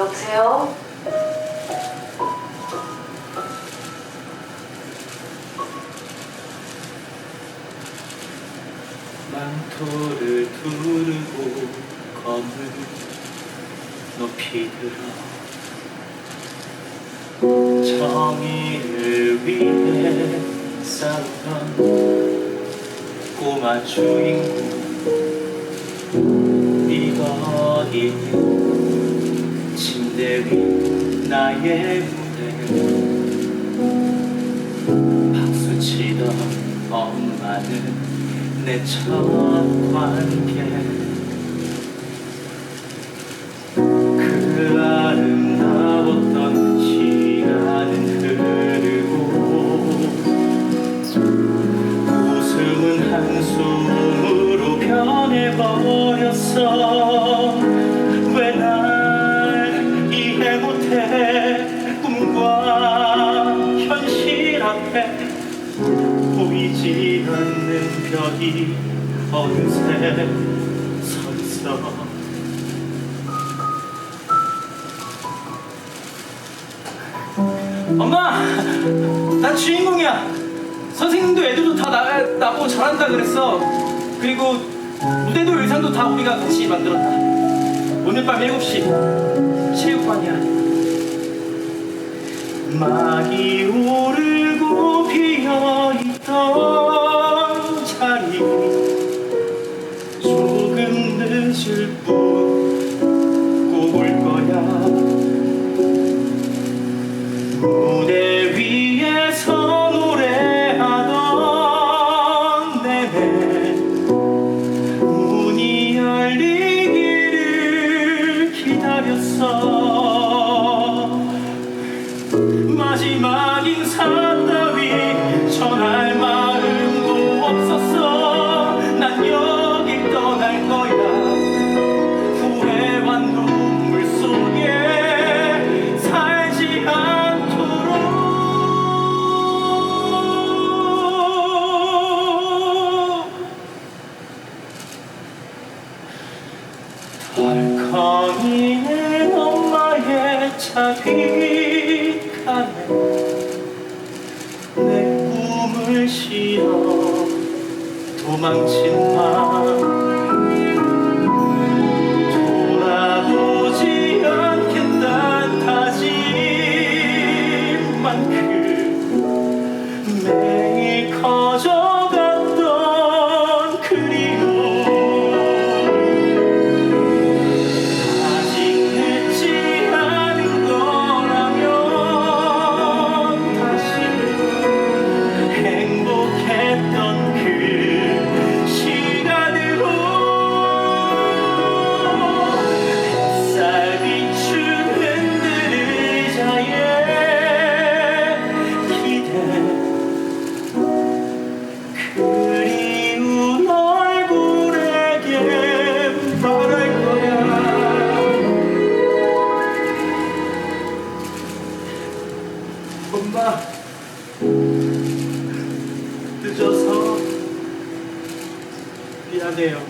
여보세요? 망토를 두르고 검을 높이 들어 정의를 위해 싸우던 꼬마 주인공 네가 있는 위 나의 무대 박수치던 엄마는 내 첫 관계. 그 아름다웠던 시간은 흐르고 웃음은 한숨으로 변해버렸어 못해 꿈과 현실 앞에 보이지 않는 별이 어느새 서 있어 엄마! 나 주인공이야! 선생님도 애들도 다 나, 나보고 잘한다 그랬어 그리고 무대도 의상도 다 우리가 같이 만들었다 오늘 밤 7시 체육관이야 막이 오르고 피어있던 자리. 조금 늦을 뿐 마지막 인사 따위 전할 마음도 없었어. 난 여길 떠날 거야. 후회와 눈물 속에 살지 않도록. 덜컹이는 엄마의 차비 도망친 마 엄마 늦어서 미안해요.